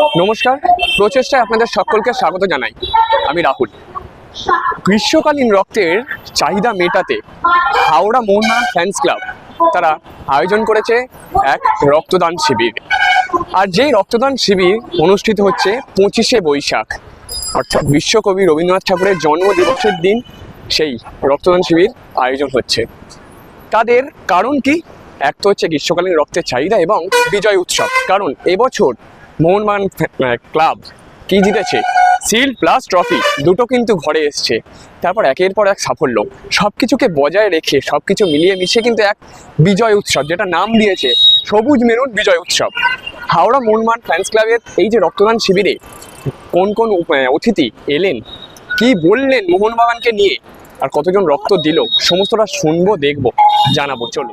নমস্কার। প্রচেষ্টায় আপনাদের সকলকে স্বাগত জানাই। আমি রাহুল। গ্রীষ্মকালীন রক্তের চাহিদা মেটাতে হাওড়া মোহনবাগান ফ্যান্স ক্লাব তারা আয়োজন করেছে এক রক্তদান শিবির। আর যেই রক্তদান শিবির অনুষ্ঠিত হচ্ছে পঁচিশে বৈশাখ, অর্থাৎ বিশ্বকবি রবীন্দ্রনাথ ঠাকুরের জন্মদিবসের দিন সেই রক্তদান শিবির আয়োজন হচ্ছে। তাদের কারণ কি? এক তো হচ্ছে গ্রীষ্মকালীন রক্তের চাহিদা এবং বিজয় উৎসব। কারণ এবছর মোহনবাগান ক্লাব কি জিতেছে? সিল প্লাস ট্রফি, দুটো কিন্তু ঘরে এসছে। তারপর একের পর এক সাফল্য। সব কিছুকে বজায় রেখে সব কিছু মিলিয়ে মিশিয়ে কিন্তু এক বিজয় উৎসব, যেটা নাম দিয়েছে সবুজ মেরুন বিজয় উৎসব। হাওড়া মোহনবাগান ফ্যান্স ক্লাবের এই যে রক্তদান শিবিরে কোন কোন অতিথি এলেন? কি বললেন মোহনবাগানকে নিয়ে? আর কতজন রক্ত দিল? সমস্তটা শুনব, দেখব, জানাব চলো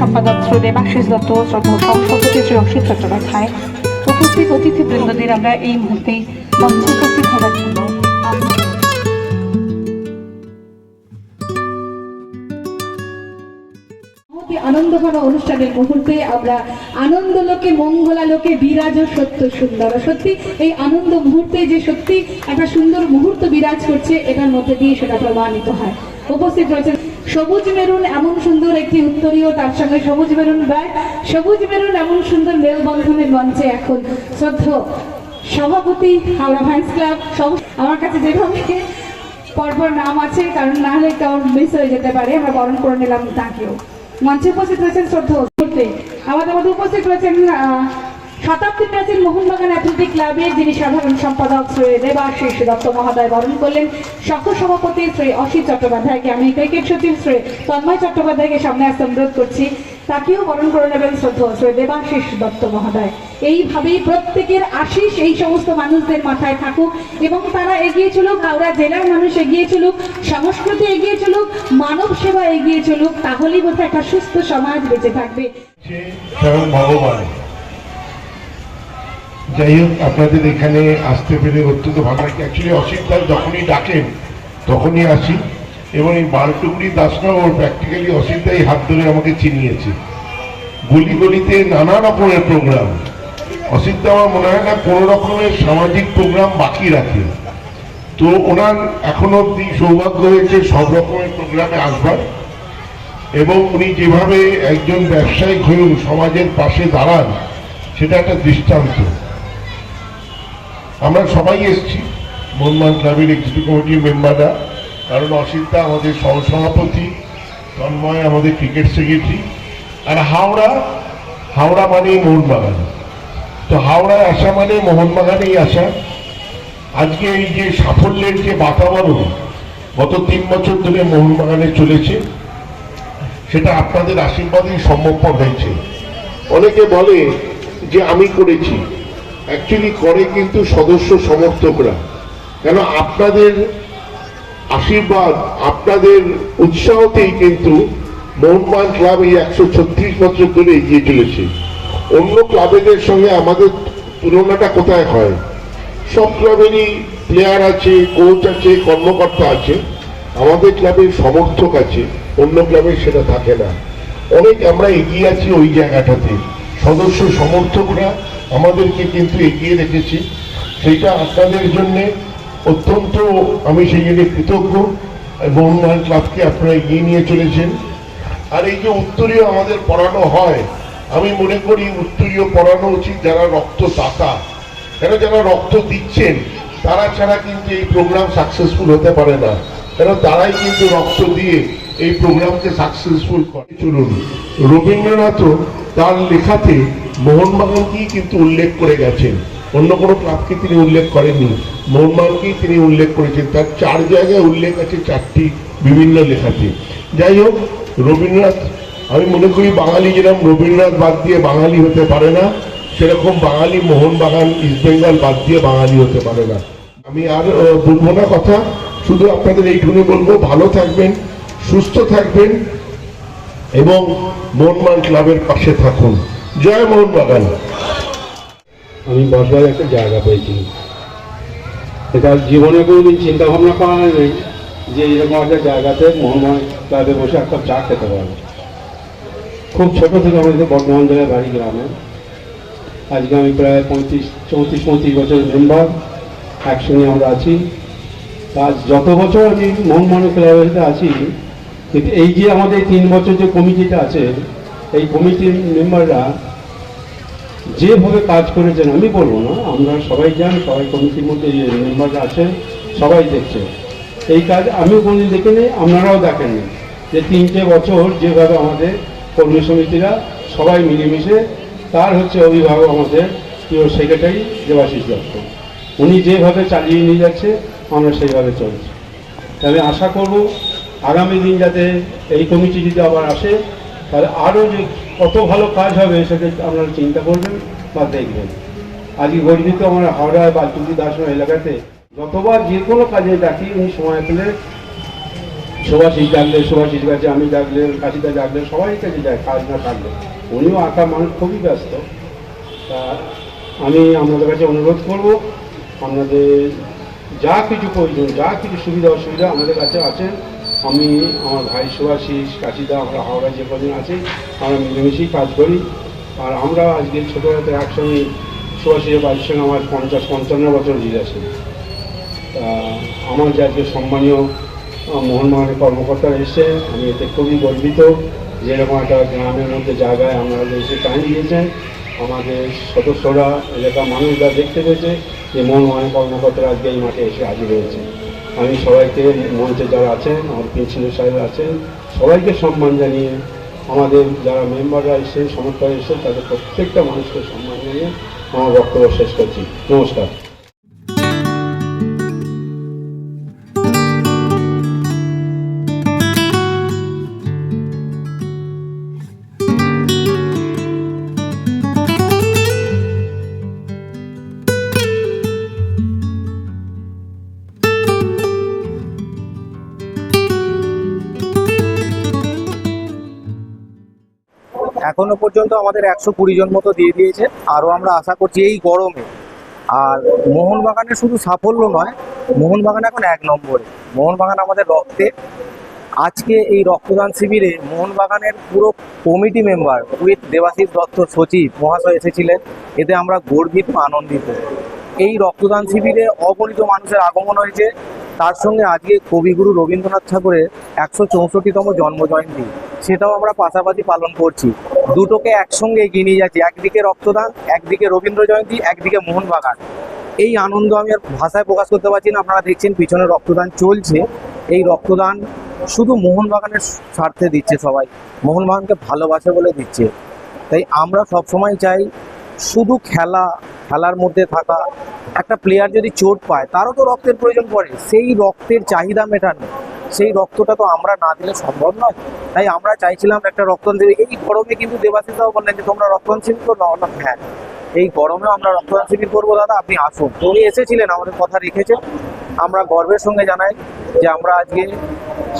সম্পাদক শ্রী দেবাশিস দত্ত সভাপতি শ্রী অসিত চট্টোপাধ্যায়। উপস্থিত অতিথিবৃন্দদের আমরা এই মুহূর্তে মঞ্চে উপস্থিত হওয়ার জন্য আমন্ত্রণ অতি অনুষ্ঠানের মুহূর্তে আমরা আনন্দ লোকে মঙ্গলা লোকে বিরাজ সত্য সুন্দর। সত্যি, এই আনন্দ মুহূর্তে যে সত্যি একটা সুন্দর মুহূর্ত বিরাজ করছে, এটার মধ্যে দিয়ে সেটা প্রমাণিত হয়। উপস্থিত রয়েছেন সবুজ মেরুন এমন সুন্দর একটি উত্তরীয়, তার সঙ্গে সবুজ মেরুন ব্যাগ সবুজ মেরুন এমন সুন্দর মেলবন্ধনের মঞ্চে এখন শ্রদ্ধ সভাপতি হাওড়া ভাইন্স ক্লাব আমার কাছে যেভাবে পরপর নাম আছে, কারণ না হলে কারণ মিস হয়ে যেতে পারে। আমরা বরণ করে নিলাম তাকেও। মঞ্চে উপস্থিত রয়েছেন শ্রদ্ধ আমাদের মধ্যে উপস্থিত রয়েছেন শতাব্দী প্রাচীন মোহনবাগান অ্যাথলেটিক ক্লাবের যিনি সাধারণ সম্পাদক শ্রী দেবাশিস দত্ত মহোদয় বরণ করলেন সহ সভাপতি শ্রী অসিত চট্টোপাধ্যায়কে আমি ক্রিকেট সচিব শ্রী তন্ময় চট্টোপাধ্যায়কে সামনে আসতে অনুরোধ করছি। তাকেও বরণ করে নেবেন শ্রদ্ধ শ্রী দেবাশিস দত্ত মহোদয়। এইভাবেই প্রত্যেকের আশিস এই সমস্ত মানুষদের মাথায় থাকুক এবং তারা এগিয়ে চলুক, হাওড়া জেলার মানুষ এগিয়ে চলুক, সংস্কৃতি এগিয়ে চলুক, মানব সেবা এগিয়ে চলুক, তাহলেই বোধহয় একটা সুস্থ সমাজ বেঁচে থাকবে। ভগবান। যাই হোক, আপনাদের এখানে আসতে পেরে অত্যন্ত ভালো লাগে অ্যাকচুয়ালি অসিত দাস যখনই ডাকেন, তখনই আসি। এবং এই বালটুকুরি দাসনগর প্র্যাকটিক্যালি অসিত দাই হাত ধরে আমাকে চিনিয়েছে। গলি গলিতে নানা রকমের প্রোগ্রাম অসিত দা আমার মনে হয় না কোনো রকমের সামাজিক প্রোগ্রাম বাকি রাখে। তো ওনার এখনও অব্দি সৌভাগ্য হয়েছে সব রকমের প্রোগ্রামে আসবার। এবং উনি যেভাবে একজন ব্যবসায়িক হয়েও সমাজের পাশে দাঁড়ান, সেটা একটা দৃষ্টান্ত। আমরা সবাই এসেছি। মনমান ক্লাবের এক্সিকিউটিভ কমিটির মেম্বাররা কারণ অসিতা আমাদের সহসভাপতি, তন্ময় আমাদের ক্রিকেট সেক্রেটারি আর হাওড়া হাওড়া মানেই মোহনবাগান। তো হাওড়ায় আসা মানে মোহনবাগানেই আসা। আজকে এই যে সাফল্যের যে বাতাবরণ গত তিন বছর ধরে মোহনবাগানে চলেছে, সেটা আপনাদের আশীর্বাদেই সম্ভবপর হয়েছে। অনেকে বলে যে আমি করেছি। অ্যাকচুয়ালি করে কিন্তু সদস্য সমর্থকরা। কেন আপনাদের আশীর্বাদ, আপনাদের উৎসাহতেই কিন্তু মোহনবাগান ক্লাব এই একশো ছত্রিশ বছর ধরে এগিয়ে চলেছে। অন্য ক্লাবেদের সঙ্গে আমাদের তুলনাটা কোথায় হয়? সব ক্লাবেরই প্লেয়ার আছে কোচ আছে, কর্মকর্তা আছে। আমাদের ক্লাবের সমর্থক আছে, অন্য ক্লাবে সেটা থাকে না। অনেক আমরা এগিয়ে আছি ওই জায়গাটাতে। সদস্য সমর্থকরা আমাদেরকে কিন্তু এগিয়ে রেখেছি। সেইটা আপনাদের জন্যে অত্যন্ত, আমি সেই জন্য কৃতজ্ঞ মোহনবাগান ক্লাবকে আপনারা এগিয়ে নিয়ে চলেছেন। আর এই যে উত্তরীয় আমাদের পড়ানো হয়, আমি মনে করি উত্তরীয় পড়ানো উচিত যারা রক্ত দাতা। কেন যারা রক্ত দিচ্ছেন, তারা ছাড়া কিন্তু এই প্রোগ্রাম সাকসেসফুল হতে পারে না। কেন তারাই কিন্তু রক্ত দিয়ে এই প্রোগ্রামকে সাকসেসফুল করে। চলুন, রবীন্দ্রনাথও তার লেখাতে মোহনবাগানকেই কিন্তু উল্লেখ করে গেছেন। অন্য কোনো ক্লাবকে তিনি উল্লেখ করেননি। মোহনবাগানকেই তিনি উল্লেখ করেছেন? তার চার জায়গায় উল্লেখ আছে চারটি বিভিন্ন লেখাতে। যাই হোক, রবীন্দ্রনাথ, আমি মনে করি বাঙালি যেরকম রবীন্দ্রনাথ বাদ দিয়ে বাঙালি হতে পারে না, সেরকম বাঙালি মোহনবাগান ইস্টবেঙ্গল বাদ দিয়ে বাঙালি হতে পারে না। আমি আর বলব না কথা, শুধু আপনাদের এইটুকুনি বলব, ভালো থাকবেন, সুস্থ থাকবেন, এবং মোহনবাগান ক্লাবের পাশে থাকুন। জয় মোহনবাগান। আমি বসবার একটা জায়গা পেয়েছি। এটা জীবনে কোনোদিন চিন্তা ভাবনা করা নেই যে এরকম একটা জায়গাতে মোহনবাগান ক্লাবে বসে একটা চা খেতে পারব। খুব ছোট থেকে আমাদের বর্ধমান জেলায় বাড়ি গ্রামে। আজকে আমি প্রায় পঁয়ত্রিশ, চৌত্রিশ, পঁয়ত্রিশ বছরের মেম্বার। একসঙ্গে আমরা আছি। আজ যত বছর আমি ক্লাবের সাথে আছি, কিন্তু এই যে আমাদের তিন বছর যে কমিটিটা আছে এই কমিটির মেম্বাররা যেভাবে কাজ করেছেন, আমি বলব না, আমরা সবাই জান, সবাই কমিটির মধ্যে মেম্বাররা আছেন, সবাই দেখছে এই কাজ আমিও কোনোদিন দেখিনি, আপনারাও দেখেননি। যে তিনটে বছর যেভাবে আমাদের কর্মী সমিতিরা সবাই মিলেমিশে, তার হচ্ছে অভিভাবক আমাদের প্রিয় সেক্রেটারি দেবাশিস দত্ত। উনি যেভাবে চালিয়ে নিয়ে যাচ্ছে, আমরা সেইভাবে চলছি। আমি আশা করব, আগামী দিন যাতে এই কমিটি যদি আবার আসে তাহলে আরও যে কত ভালো কাজ হবে সেটা আপনারা চিন্তা করবেন বা দেখবেন। আজকে গর্বিত আমার হাওড়া বালতুকি দাসন এলাকাতে যতবার যে কোনো কাজে ডাকি, উনি সময় পেলে সুভাষিস ডাকলে, সুভাষিস কাছে আমি ডাকলে, কাশিদা ডাকলে, সবাই কাছে যায়, কাজ না থাকলে। উনিও আঁকা মানুষ, খুবই ব্যস্ত। তা আমি আপনাদের কাছে অনুরোধ করব, আপনাদের যা কিছু প্রয়োজন, যা কিছু সুবিধা, অসুবিধা আমাদের কাছে আছেন আমি আমার ভাই সুভাষিস কাশিদা আমরা হাওড়ায় যে কজন আছি আমরা মিলেমিশেই কাজ করি। আর আমরা আজকে ছোটোবেলাতে একসঙ্গে সুভাষিসের বাড়ির সঙ্গে আমার পঞ্চাশ পঞ্চান্ন বছর তা আমার যে আজকে সম্মানীয় আহ, মোহনবাগানের কর্মকর্তারা এসে আমি এতে খুবই গর্বিত যে এরকম একটা গ্রামের মধ্যে জায়গায় আপনারা এসে টাইম দিয়েছেন। আমাদের সদস্যরা এলাকার মানুষরা দেখতে পেয়েছে যে মোহনবাগানের কর্মকর্তারা আজকে এই মাঠে এসে হাজির হয়েছে। আমি সবাইকে মঞ্চে যারা আছেন, আমার পেছনে সাহেব আছেন, সবাইকে সম্মান জানিয়ে আমাদের যারা মেম্বাররা এসেছেন সমর্থকরা এসেছেন, তাদের প্রত্যেকটা মানুষকে সম্মান জানিয়ে আমার বক্তব্য শেষ করছি। নমস্কার। এখনও পর্যন্ত আমাদের একশো কুড়ি জন মতো দিয়ে দিয়েছে। আরও আমরা আশা করছি এই গরমে। আর মোহনবাগানের শুধু সাফল্য নয়, মোহনবাগান এখন এক নম্বরে। মোহনবাগান আমাদের রক্তে। আজকে এই রক্তদান শিবিরে মোহনবাগানের পুরো committee member with Debashis Dutta সচিব মহাশয় এসেছিলেন। এতে আমরা গর্বিত, আনন্দিত। এই রক্তদান শিবিরে অগণিত মানুষের আগমন হয়েছে। তার সঙ্গে আজকে কবিগুরু রবীন্দ্রনাথ ঠাকুরের একশো চৌষট্টিতম জন্মজয়ন্তী। সেটাও আমরা পাশাপাশি পালন করছি। দুটোকে একসঙ্গে এগিয়ে নিয়ে যাচ্ছি। একদিকে রক্তদান, একদিকে রবীন্দ্র জয়ন্তী, একদিকে মোহনবাগান এই আনন্দ আমি আর ভাষায় প্রকাশ করতে পারছি না। আপনারা দেখছেন পিছনে রক্তদান চলছে। এই রক্তদান শুধু মোহনবাগানের স্বার্থে দিচ্ছে সবাই। মোহনবাগানকে ভালোবাসে বলে দিচ্ছে। তাই আমরা সবসময় চাই শুধু খেলা, খেলার মধ্যে থাকা, একটা প্লেয়ার যদি চোট পায়, তারও তো রক্তের প্রয়োজন পড়ে। সেই রক্তের চাহিদা মেটানো। সেই রক্তটা তো আমরা না দিলে সম্ভব নয়। তাই আমরা চাইছিলাম একটা রক্তদান দেবে। এই গরমে কিন্তু দেবাশিসাও বললেন যে, তোমরা রক্তদান শিবির করো আমরা হ্যাঁ এই গরমেও আমরা রক্তদান শিবির করব দাদা, আপনি আসুন। উনি এসেছিলেন, আমাদের কথা রেখেছেন। আমরা গর্বের সঙ্গে জানাই যে আমরা আজকে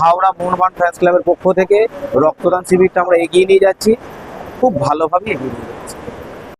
হাওড়া মোহনবাগান ফ্যান্স ক্লাবের পক্ষ থেকে রক্তদান শিবিরটা আমরা এগিয়ে নিয়ে যাচ্ছি। খুব ভালোভাবে এগিয়ে নিয়ে।